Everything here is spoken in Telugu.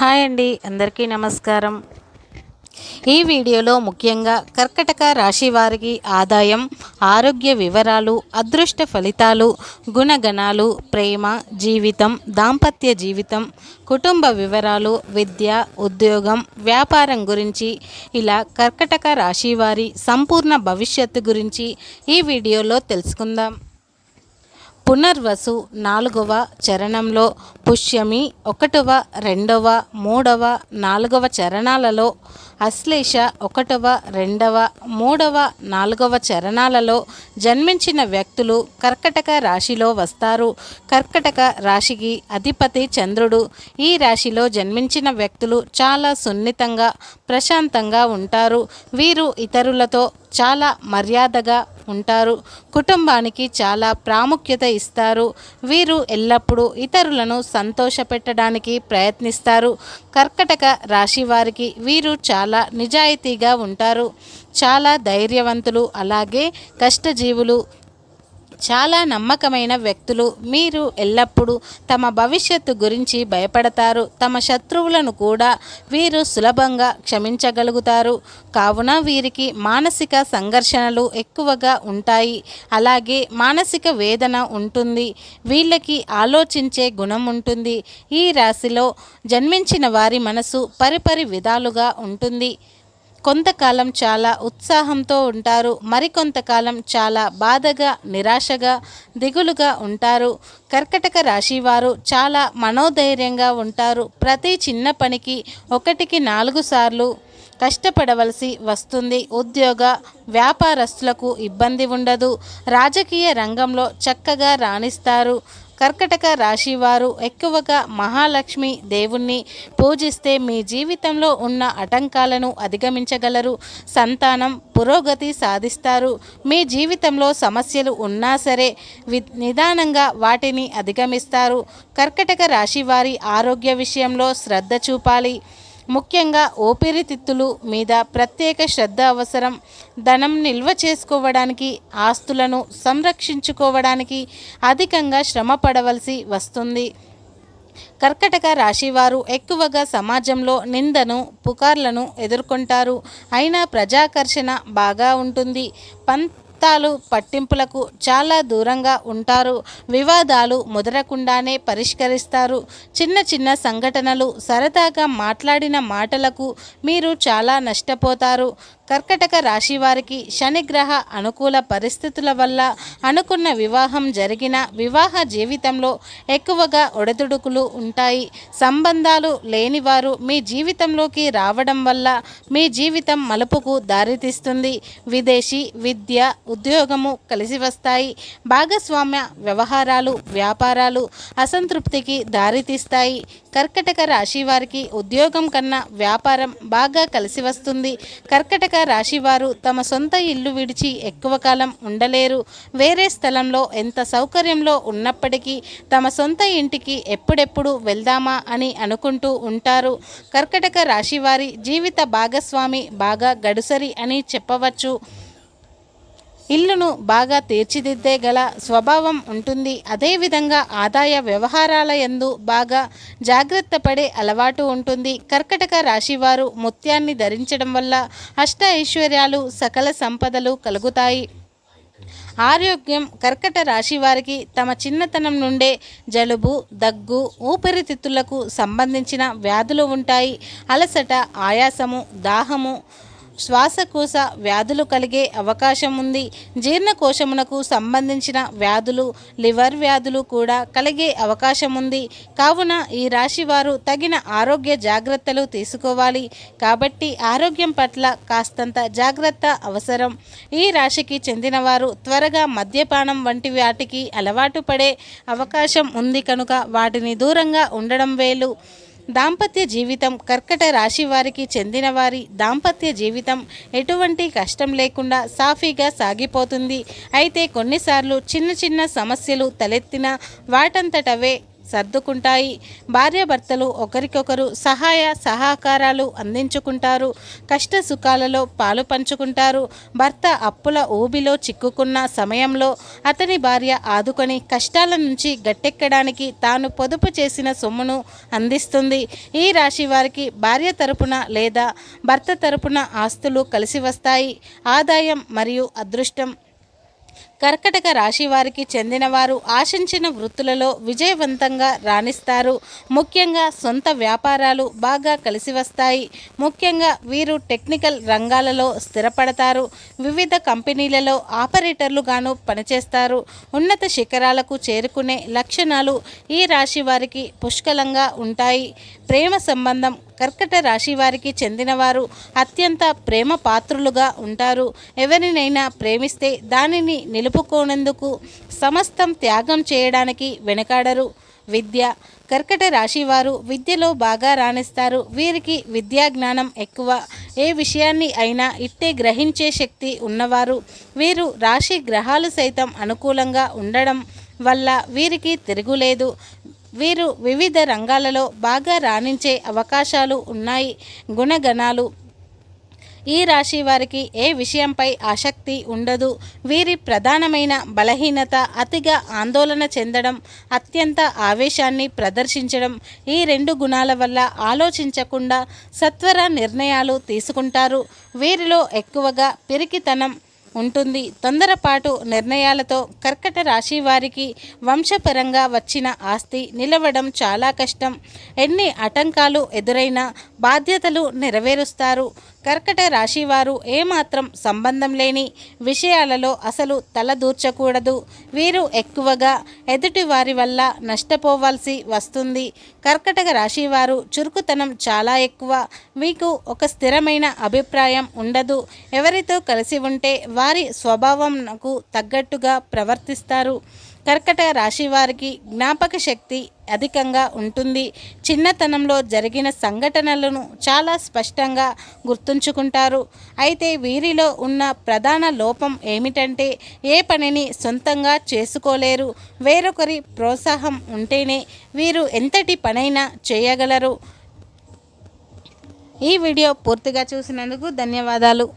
హాయ్ అండి అందరికీ నమస్కారం. ఈ వీడియోలో ముఖ్యంగా కర్కటక రాశి వారికి ఆదాయం ఆరోగ్య వివరాలు అదృష్ట ఫలితాలు గుణగణాలు ప్రేమ జీవితం దాంపత్య జీవితం కుటుంబ వివరాలు విద్య ఉద్యోగం వ్యాపారం గురించి ఇలా కర్కటక రాశి వారి సంపూర్ణ భవిష్యత్తు గురించి ఈ వీడియోలో తెలుసుకుందాం. పునర్వసు నాలుగవ చరణంలో పుష్యమి ఒకటవ రెండవ మూడవ నాలుగవ చరణాలలో అశ్లేష ఒకటవ రెండవ మూడవ నాలుగవ చరణాలలో జన్మించిన వ్యక్తులు కర్కటక రాశిలో వస్తారు. కర్కటక రాశికి అధిపతి చంద్రుడు. ఈ రాశిలో జన్మించిన వ్యక్తులు చాలా సున్నితంగా ప్రశాంతంగా ఉంటారు. వీరు ఇతరులతో చాలా మర్యాదగా ఉంటారు. కుటుంబానికి చాలా ప్రాముఖ్యత ఇస్తారు. వీరు ఎల్లప్పుడూ ఇతరులను సంతోషపెట్టడానికి ప్రయత్నిస్తారు. కర్కటక రాశి వారికి వీరు చాలా నిజాయితీగా ఉంటారు. చాలా ధైర్యవంతులు అలాగే కష్టజీవులు చాలా నమ్మకమైన వ్యక్తులు మీరు ఎల్లప్పుడూ తమ భవిష్యత్తు గురించి భయపడతారు. తమ శత్రువులను కూడా వీరు సులభంగా క్షమించగలుగుతారు. కావున వీరికి మానసిక సంఘర్షణలు ఎక్కువగా ఉంటాయి. అలాగే మానసిక వేదన ఉంటుంది. వీళ్ళకి ఆలోచించే గుణం ఉంటుంది. ఈ రాశిలో జన్మించిన వారి మనసు పరిపరి విధాలుగా ఉంటుంది. కొంతకాలం చాలా ఉత్సాహంతో ఉంటారు మరికొంతకాలం చాలా బాధగా నిరాశగా దిగులుగా ఉంటారు. కర్కటక రాశి వారు చాలా మనోధైర్యంగా ఉంటారు. ప్రతి చిన్న పనికి ఒకటికి నాలుగు సార్లు కష్టపడవలసి వస్తుంది. ఉద్యోగ వ్యాపారస్తులకు ఇబ్బంది ఉండదు. రాజకీయ రంగంలో చక్కగా రాణిస్తారు. కర్కటక రాశి వారు ఎక్కువగా మహాలక్ష్మి దేవుణ్ణి పూజిస్తే మీ జీవితంలో ఉన్న ఆటంకాలను అధిగమించగలరు. సంతానం పురోగతి సాధిస్తారు. మీ జీవితంలో సమస్యలు ఉన్నా సరే వి నిదానంగా వాటిని అధిగమిస్తారు. కర్కటక రాశి వారి ఆరోగ్య విషయంలో శ్రద్ధ చూపాలి. ముఖ్యంగా ఊపిరితిత్తులు మీద ప్రత్యేక శ్రద్ధ అవసరం. ధనం నిల్వ చేసుకోవడానికి ఆస్తులను సంరక్షించుకోవడానికి అధికంగా శ్రమ పడవలసి వస్తుంది. కర్కటక రాశివారు ఎక్కువగా సమాజంలో నిందను పుకార్లను ఎదుర్కొంటారు. అయినా ప్రజాకర్షణ బాగా ఉంటుంది. చట్టాలు పట్టింపులకు చాలా దూరంగా ఉంటారు. వివాదాలు ముదరకుండానే పరిష్కరిస్తారు. చిన్న చిన్న సంఘటనలు సరదాగా మాట్లాడిన మాటలకు మీరు చాలా నష్టపోతారు. కర్కటక రాశి వారికి శనిగ్రహ అనుకూల పరిస్థితుల వల్ల అనుకున్న వివాహం జరిగిన వివాహ జీవితంలో ఎక్కువగా ఒడదుడుకులు ఉంటాయి. సంబంధాలు లేనివారు మీ జీవితంలోకి రావడం వల్ల మీ జీవితం మలుపుకు దారితీస్తుంది. విదేశీ విద్య ఉద్యోగము కలిసి వస్తాయి. భాగస్వామ్య వ్యవహారాలు వ్యాపారాలు అసంతృప్తికి దారితీస్తాయి కర్కటక రాశి వారికి ఉద్యోగం కన్నా వ్యాపారం బాగా కలిసి వస్తుంది. కర్కటక రాశి వారు తమ సొంత ఇల్లు విడిచి ఎక్కువ కాలం ఉండలేరు. వేరే స్థలంలో ఎంత సౌకర్యంలో ఉన్నప్పటికీ తమ సొంత ఇంటికి ఎప్పుడెప్పుడు వెళ్దామా అని అనుకుంటూ ఉంటారు. కర్కటక రాశి వారి జీవిత భాగస్వామి బాగా గడుసరి అని చెప్పవచ్చు. ఇల్లును బాగా తీర్చిదిద్దే గల స్వభావం ఉంటుంది. అదేవిధంగా ఆదాయ వ్యవహారాల యందు బాగా జాగ్రత్త పడే అలవాటు ఉంటుంది. కర్కటక రాశివారు ముత్యాన్ని ధరించడం వల్ల అష్ట ఐశ్వర్యాలు సకల సంపదలు కలుగుతాయి. ఆరోగ్యం కర్కట రాశి వారికి తమ చిన్నతనం నుండే జలుబు దగ్గు ఊపిరితిత్తులకు సంబంధించిన వ్యాధులు ఉంటాయి. అలసట ఆయాసము దాహము శ్వాసకోశ వ్యాధులు కలిగే అవకాశం ఉంది. జీర్ణకోశమునకు సంబంధించిన వ్యాధులు లివర్ వ్యాధులు కూడా కలిగే అవకాశం ఉంది. కావున ఈ రాశి వారు తగిన ఆరోగ్య జాగ్రత్తలు తీసుకోవాలి. కాబట్టి ఆరోగ్యం పట్ల కాస్తంత జాగ్రత్త అవసరం. ఈ రాశికి చెందినవారు త్వరగా మద్యపానం వంటి వాటికి అలవాటు పడే అవకాశం ఉంది కనుక వాటిని దూరంగా ఉండడం వేలు. దాంపత్య జీవితం కర్కట రాశి వారికి చెందిన వారి దాంపత్య జీవితం ఎటువంటి కష్టం లేకుండా సాఫీగా సాగిపోతుంది. అయితే కొన్నిసార్లు చిన్న చిన్న సమస్యలు తలెత్తిన వాటంతటవే సర్దుకుంటాయి. భార్యాభర్తలు ఒకరికొకరు సహాయ సహకారాలు అందించుకుంటారు. కష్ట సుఖాలలో పాలు పంచుకుంటారు. భర్త అప్పుల ఊబిలో చిక్కుకున్న సమయంలో అతని భార్య ఆదుకొని కష్టాల నుంచి గట్టెక్కడానికి తాను పొదుపు చేసిన సొమ్మును అందిస్తుంది. ఈ రాశి వారికి భార్య తరపున లేదా భర్త తరపున ఆస్తులు కలిసి వస్తాయి. ఆదాయం మరియు అదృష్టం కర్కటక రాశి వారికి చెందినవారు ఆశించిన వృత్తులలో విజయవంతంగా రాణిస్తారు. ముఖ్యంగా సొంత వ్యాపారాలు బాగా కలిసి వస్తాయి. ముఖ్యంగా వీరు టెక్నికల్ రంగాలలో స్థిరపడతారు. వివిధ కంపెనీలలో ఆపరేటర్లుగాను పనిచేస్తారు. ఉన్నత శిఖరాలకు చేరుకునే లక్షణాలు ఈ రాశి వారికి పుష్కలంగా ఉంటాయి. ప్రేమ సంబంధం కర్కట రాశి వారికి చెందినవారు అత్యంత ప్రేమ పాత్రులుగా ఉంటారు. ఎవరినైనా ప్రేమిస్తే దానిని నిలుపుకోనందుకు సమస్తం త్యాగం చేయడానికి వెనకాడరు. విద్య. కర్కట రాశి వారు విద్యలో బాగా రాణిస్తారు. వీరికి విద్యా జ్ఞానం ఎక్కువ. ఏ విషయాన్ని అయినా ఇట్టే గ్రహించే శక్తి ఉన్నవారు. వీరు రాశి గ్రహాలు సైతం అనుకూలంగా ఉండడం వల్ల వీరికి తిరుగులేదు. వీరు వివిధ రంగాలలో బాగా రాణించే అవకాశాలు ఉన్నాయి. గుణగణాలు. ఈ రాశి వారికి ఏ విషయంపై ఆసక్తి ఉండదు. వీరి ప్రధానమైన బలహీనత అతిగా ఆందోళన చెందడం అత్యంత ఆవేశాన్ని ప్రదర్శించడం ఈ రెండు గుణాల వల్ల ఆలోచించకుండా సత్వర నిర్ణయాలు తీసుకుంటారు. వీరిలో ఎక్కువగా పిరికితనం ఉంటుంది. తొందరపాటు నిర్ణయాలతో కర్కట రాశి వారికి వంశపరంగా వచ్చిన ఆస్తి నిలవడం చాలా కష్టం. ఎన్ని ఆటంకాలు ఎదురైనా బాధ్యతలు నెరవేరుస్తారు. కర్కట రాశి వారు ఏమాత్రం సంబంధం లేని విషయాలలో అసలు తలదూర్చకూడదు. వీరు ఎక్కువగా ఎదుటి వారి వల్ల నష్టపోవాల్సి వస్తుంది. కర్కటక రాశి వారు చురుకుతనం చాలా ఎక్కువ. మీకు ఒక స్థిరమైన అభిప్రాయం ఉండదు. ఎవరితో కలిసి ఉంటే వారి స్వభావంకు తగ్గట్టుగా ప్రవర్తిస్తారు. కర్కట రాశి వారికి జ్ఞాపక శక్తి అధికంగా ఉంటుంది. చిన్నతనంలో జరిగిన సంఘటనలను చాలా స్పష్టంగా గుర్తుంచుకుంటారు. అయితే వీరిలో ఉన్న ప్రధాన లోపం ఏమిటంటే ఏ పనిని సొంతంగా చేసుకోలేరు. వేరొకరి ప్రోత్సాహం ఉంటేనే వీరు ఎంతటి పనైనా చేయగలరు. ఈ వీడియో పూర్తిగా చూసినందుకు ధన్యవాదాలు.